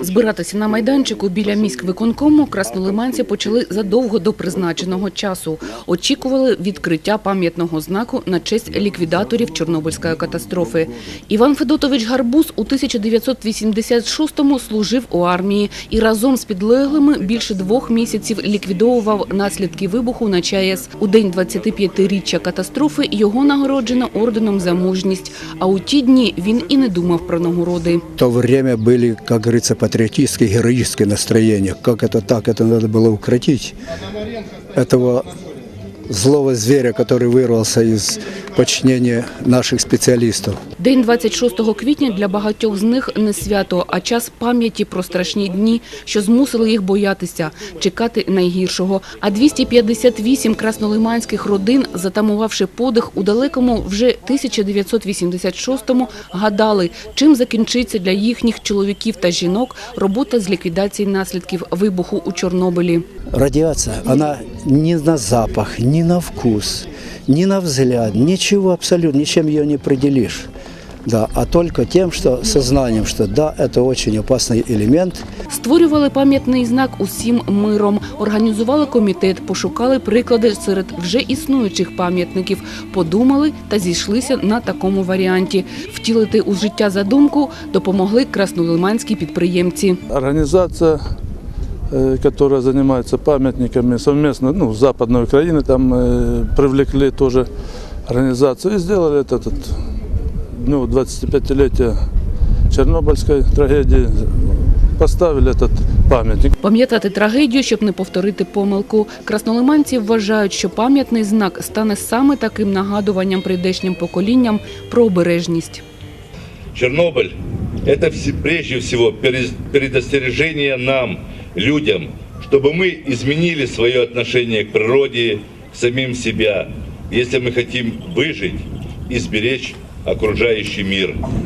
Збиратися на майданчику біля міськвиконкому краснолиманці почали задовго до призначеного часу. Очікували відкриття пам'ятного знаку на честь ліквідаторів Чорнобильської катастрофи. Іван Федотович Гарбуз у 1986-му служив у армії і разом з підлеглими більше двох місяців ліквідовував наслідки вибуху на ЧАЕС. У день 25-річчя катастрофи його нагороджено орденом за мужність. А у ті дні він і не думав про нагороди. То время были, как говорится, патриотические, героические настроения. Как это так? Это надо было укротить. Этого злого зверя, который вырвался из подчинения наших специалистов. День 26 квітня для багатьох з них не свято, а час пам'яті про страшні дні, що змусили їх боятися, чекати найгіршого. А 258 краснолиманських родин, затамувавши подих у далекому вже 1986-му, гадали, чим закінчиться для їхніх чоловіків та жінок робота з ліквідації наслідків вибуху у Чорнобилі. Радиация, она ни на запах, ни на вкус, ни на взгляд, ничего абсолютно, ничем ее не определишь. Да, а только тем, что сознанием, что да, это очень опасный элемент, Створювали пам'ятний знак усім миром, організували комітет, пошукали приклади серед вже існуючих пам'ятників, подумали та зійшлися на такому варіанті. Втілити у життя задумку допомогли краснолиманські підприємці. Организация, э, которая занимается памятниками совместно, ну, с Западной Украины, там э, привлекли тоже организацию и сделали этот, этот ну, 25-летие Чернобыльской трагедии, поставили этот памятник. Пам'ятати трагедію, щоб не повторити помилку. Краснолиманці вважають, що пам'ятний знак стане саме таким нагадуванням прийдешнім поколінням про обережність. Чернобыль – это вс- прежде всего перес- предостережение нам, людям, чтобы мы изменили свое отношение к природе, к самим себя, если мы хотим выжить и сберечь окружающий мир.